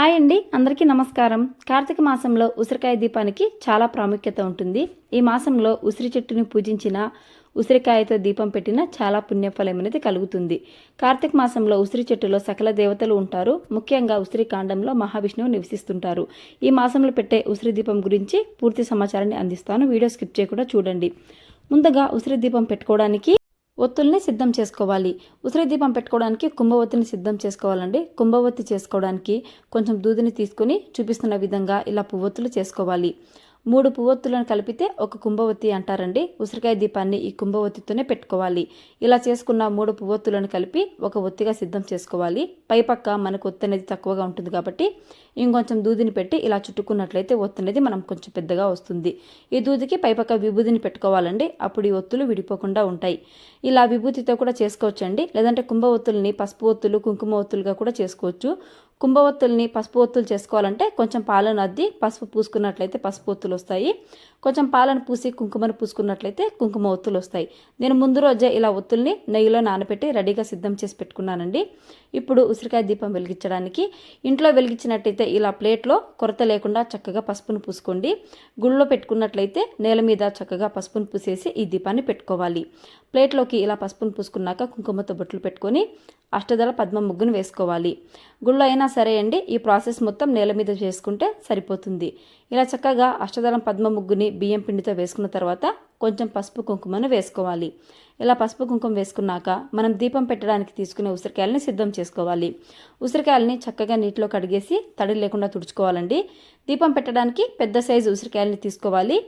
Hi అండి అందరికీ నమస్కారం. కార్తీక మాసంలో ఉసిరికాయ దీపానికి చాలా ప్రాముఖ్యత ఉంటుంది. ఈ మాసంలో ఉసిరి చెట్టుని పూజించిన ఉసిరికాయతో దీపం పెట్టిన చాలా పుణ్యఫలం అనేది కలుగుతుంది. కార్తీక మాసంలో ఉసిరి చెట్టులో సకల దేవతలు ఉంటారు. ముఖ్యంగా ఉసిరి కాండంలో మహావిష్ణువు నివసిస్తుంటారు. ఈ మాసంలో పెట్టే ఉసిరి దీపం గురించి పూర్తి సమాచారాన్ని అందిస్తాను. వీడియో స్కిప్ చేయకుండా చూడండి. ముందుగా ఉసిరి దీపం పెట్టుకోవడానికి ఒత్తుల్ని సిద్ధం చేసుకోవాలి. ఉసిరి దీపం పెట్టుకోవడానికి కుంభవత్తిని సిద్ధం చేసుకోవాలండి. కుంభవత్తి చేసుకోవడానికి కొంచెం దూదిని తీసుకొని చూపిస్తున్న విధంగా ఇలా పువ్వొత్తులు చేసుకోవాలి. మూడు పువ్వొత్తులను కలిపితే ఒక కుంభవతి అంటారండి. ఉసిరికాయ దీపాన్ని ఈ కుంభవత్తితోనే పెట్టుకోవాలి. ఇలా చేసుకున్న మూడు పువ్వొత్తులను కలిపి ఒక ఒత్తిగా సిద్ధం చేసుకోవాలి. పైపక్క మనకు ఒత్తి అనేది తక్కువగా ఉంటుంది కాబట్టి ఇంకొంచెం దూదిని పెట్టి ఇలా చుట్టుకున్నట్లయితే ఒత్తి అనేది మనం కొంచెం పెద్దగా వస్తుంది. ఈ దూదికి పైపక్క విభూతిని పెట్టుకోవాలండి. అప్పుడు ఈ ఒత్తులు విడిపోకుండా ఉంటాయి. ఇలా విభూతితో కూడా చేసుకోవచ్చండి. లేదంటే కుంభ ఒత్తుల్ని పసుపు ఒత్తులు కుంకుమ ఒత్తులుగా కూడా చేసుకోవచ్చు. కుంభవత్తుల్ని పసుపు ఒత్తులు చేసుకోవాలంటే కొంచెం పాలను అద్ది పసుపు పూసుకున్నట్లయితే పసుపు ఒత్తులు వస్తాయి. కొంచెం పాలను పూసి కుంకుమను పూసుకున్నట్లయితే కుంకుమ ఒత్తులు వస్తాయి. నేను ముందు రోజే ఇలా ఒత్తుల్ని నెయ్యిలో నానబెట్టి రెడీగా సిద్ధం చేసి పెట్టుకున్నానండి. ఇప్పుడు ఉసిరికాయ దీపం వెలిగించడానికి ఇంట్లో వెలిగించినట్టయితే ఇలా ప్లేట్లో కొరత లేకుండా చక్కగా పసుపును పూసుకోండి. గుళ్ళో పెట్టుకున్నట్లయితే నేల మీద చక్కగా పసుపును పూసేసి ఈ దీపాన్ని పెట్టుకోవాలి. ప్లేట్లోకి ఇలా పసుపును పూసుకున్నాక కుంకుమతో బొట్లు పెట్టుకొని అష్టదళ పద్మ ముగ్గును వేసుకోవాలి. గుళ్ళో అయినా సరే అండి ఈ ప్రాసెస్ మొత్తం నేల మీద చేసుకుంటే సరిపోతుంది. ఇలా చక్కగా అష్టదళం పద్మ ముగ్గుని బియ్యం పిండితో వేసుకున్న తర్వాత కొంచెం పసుపు కుంకుమను వేసుకోవాలి. ఇలా పసుపు కుంకుమ వేసుకున్నాక మనం దీపం పెట్టడానికి తీసుకునే ఉసిరికాయలని సిద్ధం చేసుకోవాలి. ఉసిరికాయలని చక్కగా నీటిలో కడిగేసి తడి లేకుండా తుడుచుకోవాలండి. దీపం పెట్టడానికి పెద్ద సైజు ఉసిరికాయలని తీసుకోవాలి.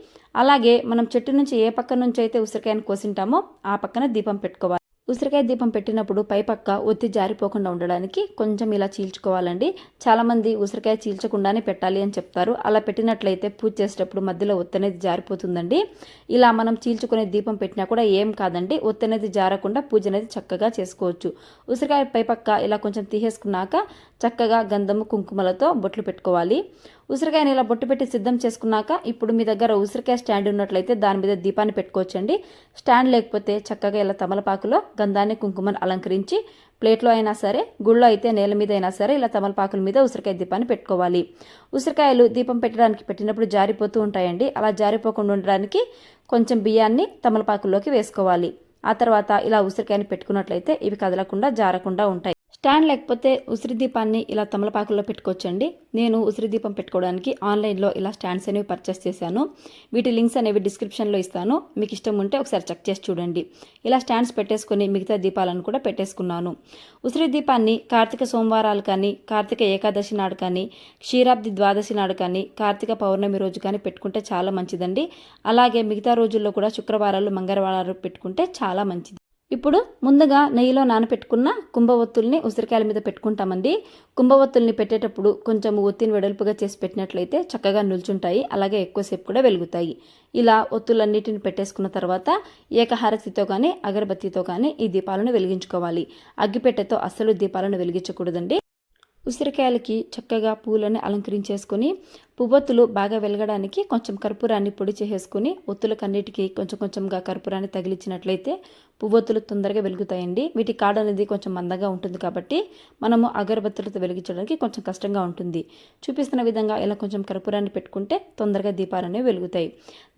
అలాగే మనం చెట్టు నుంచి ఏ పక్క నుంచి అయితే ఉసిరికాయను కోసింటామో ఆ పక్కన దీపం పెట్టుకోవాలి. ఉసిరికాయ దీపం పెట్టినప్పుడు పైపక్క ఒత్తి జారిపోకుండా ఉండడానికి కొంచెం ఇలా చీల్చుకోవాలండి. చాలామంది ఉసిరికాయ చీల్చకుండానే పెట్టాలి అని చెప్తారు. అలా పెట్టినట్లయితే పూజ చేసేటప్పుడు మధ్యలో ఒత్తి అనేది జారిపోతుందండి. ఇలా మనం చీల్చుకునే దీపం పెట్టినా కూడా ఏం కాదండి. ఒత్తి అనేది జారకుండా పూజ అనేది చక్కగా చేసుకోవచ్చు. ఉసిరికాయ పైపక్క ఇలా కొంచెం తీసేసుకున్నాక చక్కగా గంధము కుంకుమలతో బొట్లు పెట్టుకోవాలి. ఉసిరికాయని ఇలా బొట్టు పెట్టి సిద్ధం చేసుకున్నాక ఇప్పుడు మీ దగ్గర ఉసిరికాయ స్టాండ్ ఉన్నట్లయితే దాని మీద దీపాన్ని పెట్టుకోవచ్చండి. స్టాండ్ లేకపోతే చక్కగా ఇలా తమలపాకులో గంధాన్ని కుంకుమని అలంకరించి ప్లేట్లో అయినా సరే గుళ్ళో అయితే నేల మీద అయినా సరే ఇలా తమలపాకుల మీద ఉసిరికాయ దీపాన్ని పెట్టుకోవాలి. ఉసిరికాయలు దీపం పెట్టడానికి పెట్టినప్పుడు జారిపోతూ ఉంటాయండి. అలా జారిపోకుండా ఉండడానికి కొంచెం బియ్యాన్ని తమలపాకుల్లోకి వేసుకోవాలి. ఆ తర్వాత ఇలా ఉసిరికాయని పెట్టుకున్నట్లయితే ఇవి కదలకుండా జారకుండా ఉంటాయి. స్టాండ్ లేకపోతే ఉసిరి దీపాన్ని ఇలా తమలపాకుల్లో పెట్టుకోవచ్చండి. నేను ఉసిరి దీపం పెట్టుకోవడానికి ఆన్లైన్లో ఇలా స్టాండ్స్ అనేవి పర్చేస్ చేశాను. వీటి లింక్స్ అనేవి డిస్క్రిప్షన్లో ఇస్తాను. మీకు ఇష్టం ఉంటే ఒకసారి చెక్ చేసి చూడండి. ఇలా స్టాండ్స్ పెట్టేసుకొని మిగతా దీపాలను కూడా పెట్టేసుకున్నాను. ఉసిరి దీపాన్ని కార్తీక సోమవారాలు కానీ కార్తీక ఏకాదశి నాడు కానీ క్షీరాబ్ది ద్వాదశి నాడు కానీ కార్తీక పౌర్ణమి రోజు కానీ పెట్టుకుంటే చాలా మంచిదండి. అలాగే మిగతా రోజుల్లో కూడా శుక్రవారాలు మంగళవారాలు పెట్టుకుంటే చాలా మంచిది. ఇప్పుడు ముందుగా నెయ్యిలో నానపెట్టుకున్న కుంభవత్తుల్ని ఉసిరికాయల మీద పెట్టుకుంటామండి. కుంభవత్తుల్ని పెట్టేటప్పుడు కొంచెం ఒత్తిని వెడల్పుగా చేసి పెట్టినట్లయితే చక్కగా నిల్చుంటాయి అలాగే ఎక్కువసేపు కూడా వెలుగుతాయి. ఇలా ఒత్తులన్నిటిని పెట్టేసుకున్న తర్వాత ఏకహారతితో కానీ అగరబత్తితో కానీ ఈ దీపాలను వెలిగించుకోవాలి. అగ్గిపెట్టెతో అస్సలు దీపాలను వెలిగించకూడదండి. ఉసిరికాయలకి చక్కగా పూలని అలంకరించేసుకొని పువ్వొత్తులు బాగా వెలగడానికి కొంచెం కర్పూరాన్ని పొడి చేసేసుకుని ఒత్తులకన్నిటికీ కొంచెం కొంచెంగా కర్పూరాన్ని తగిలించినట్లయితే పువ్వొత్తులు తొందరగా వెలుగుతాయండి. వీటి కాడ అనేది కొంచెం మందంగా ఉంటుంది కాబట్టి మనము అగరబత్తులతో వెలిగించడానికి కొంచెం కష్టంగా ఉంటుంది. చూపిస్తున్న విధంగా ఇలా కొంచెం కర్పూరాన్ని పెట్టుకుంటే తొందరగా దీపాలనేవి వెలుగుతాయి.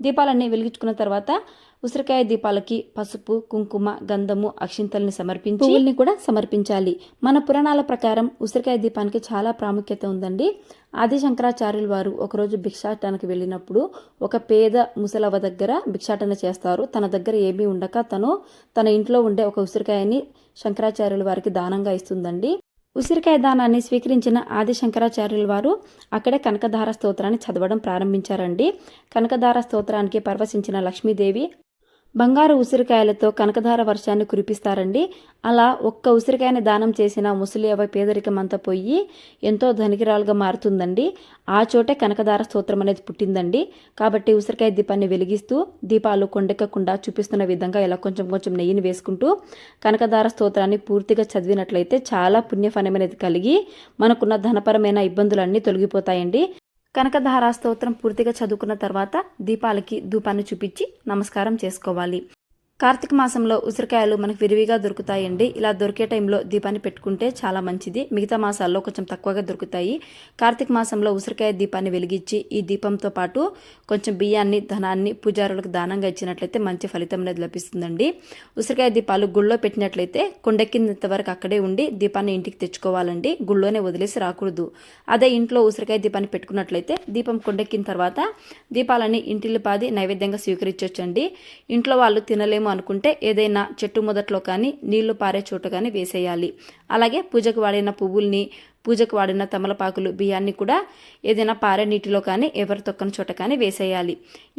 దీపాలన్నీ వెలిగించుకున్న తర్వాత ఉసిరికాయ దీపాలకి పసుపు కుంకుమ గంధము అక్షింతల్ని సమర్పించి పువ్వుల్ని కూడా సమర్పించాలి. మన పురాణాల ప్రకారం ఉసిరికాయ దీపానికి చాలా ప్రాముఖ్యత ఉందండి. ఆది శంకరాచార్యులు వారు ఒకరోజు భిక్షాటనకి వెళ్ళినప్పుడు ఒక పేద ముసలవ దగ్గర భిక్షాటన చేస్తారు. తన దగ్గర ఏమీ ఉండక తను తన ఇంట్లో ఉండే ఒక ఉసిరికాయని శంకరాచార్యుల వారికి దానంగా ఇస్తుందండి. ఉసిరికాయ దానాన్ని స్వీకరించిన ఆది శంకరాచార్యుల వారు అక్కడే కనకధార స్తోత్రాన్ని చదవడం ప్రారంభించారండి. కనకధార స్తోత్రానికి పరవశించిన లక్ష్మీదేవి బంగారు ఉసిరికాయలతో కనకధార వర్షాన్ని కురిపిస్తారండి. అలా ఒక్క ఉసిరికాయని దానం చేసిన ముసలి పేదరికం అంతా పోయి ఎంతో ధనికిరాలుగా మారుతుందండి. ఆ చోటే కనకధార స్తోత్రం అనేది పుట్టిందండి. కాబట్టి ఉసిరికాయ దీపాన్ని వెలిగిస్తూ దీపాలు కొండెక్కకుండా చూపిస్తున్న విధంగా ఇలా కొంచెం కొంచెం నెయ్యిని వేసుకుంటూ కనకధార స్తోత్రాన్ని పూర్తిగా చదివినట్లయితే చాలా పుణ్యఫలం అనేది కలిగి మనకున్న ధనపరమైన ఇబ్బందులన్నీ తొలగిపోతాయండి. కనకధారా స్తోత్రం పూర్తిగా చదువుకున్న తర్వాత దీపాలకి ధూపాన్ని చూపించి నమస్కారం చేసుకోవాలి. కార్తీక మాసంలో ఉసిరికాయలు మనకు విరివిగా దొరుకుతాయండి. ఇలా దొరికే టైంలో దీపాన్ని పెట్టుకుంటే చాలా మంచిది. మిగతా మాసాల్లో కొంచెం తక్కువగా దొరుకుతాయి. కార్తీక మాసంలో ఉసిరికాయ దీపాన్ని వెలిగించి ఈ దీపంతో పాటు కొంచెం బియ్యాన్ని ధనాన్ని పూజారులకు దానంగా ఇచ్చినట్లయితే మంచి ఫలితం అనేది లభిస్తుందండి. ఉసిరికాయ దీపాలు గుళ్ళో పెట్టినట్లయితే కొండెక్కినంత వరకు అక్కడే ఉండి దీపాన్ని ఇంటికి తెచ్చుకోవాలండి. గుళ్ళోనే వదిలేసి రాకూడదు. అదే ఇంట్లో ఉసిరికాయ దీపాన్ని పెట్టుకున్నట్లయితే దీపం కొండెక్కిన తర్వాత దీపాలని ఇంటిల్లి పాది నైవేద్యంగా స్వీకరించవచ్చండి ఇంట్లో వాళ్ళు తినలేము అనుకుంటే ఏదైనా చెట్టు మొదట్లో కానీ నీళ్ళు పారే చోట కానీ వేసేయాలి. అలాగే పూజకు వాడిన పువ్వుల్ని పూజకు వాడిన తమలపాకులు బియ్యాన్ని కూడా ఏదైనా పారే నీటిలో కానీ ఎవరి తొక్కని చోట కానీ వేసేయాలి.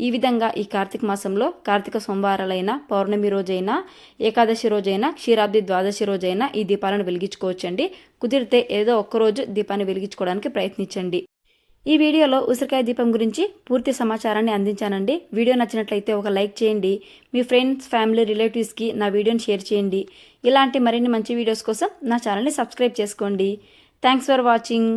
ఈ విధంగా ఈ కార్తీక మాసంలో కార్తీక సోమవారాలైన పౌర్ణమి రోజైనా ఏకాదశి రోజైనా క్షీరాబ్ది ద్వాదశి రోజైనా ఈ దీపాలను వెలిగించుకోవచ్చండి. కుదిరితే ఏదో ఒక్కరోజు దీపాన్ని వెలిగించుకోవడానికి ప్రయత్నించండి. ఈ వీడియోలో ఉసిరికాయ దీపం గురించి పూర్తి సమాచారాన్ని అందించానండి. వీడియో నచ్చినట్లయితే ఒక లైక్ చేయండి. మీ ఫ్రెండ్స్ ఫ్యామిలీ రిలేటివ్స్కి నా వీడియోని షేర్ చేయండి. ఇలాంటి మరిన్ని మంచి వీడియోస్ కోసం నా ఛానల్ని సబ్స్క్రైబ్ చేసుకోండి. Thanks for watching.